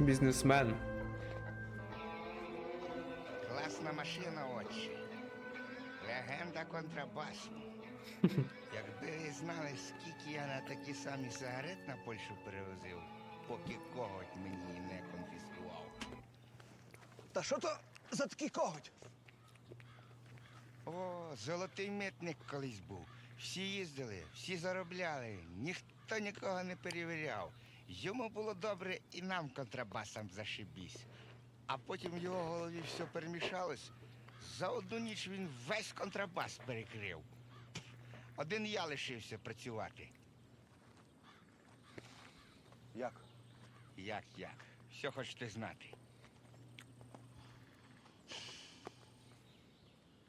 Бізнесмен. Класна машина, отче. Легенда контрабасу. Якби ви знали, скільки я на такі самі сигарет на Польщу перевозив, поки коготь мені не конфіскував. Та що то за такий коготь? О, золотий митник колись був. Всі їздили, всі заробляли, ніхто нікого не перевіряв. Йому було добре і нам контрабасом зашибісь. А потім в його голові все перемішалось. За одну ніч він весь контрабас перекрив. Один я лишився працювати. Як? Як як? Що хочете знати?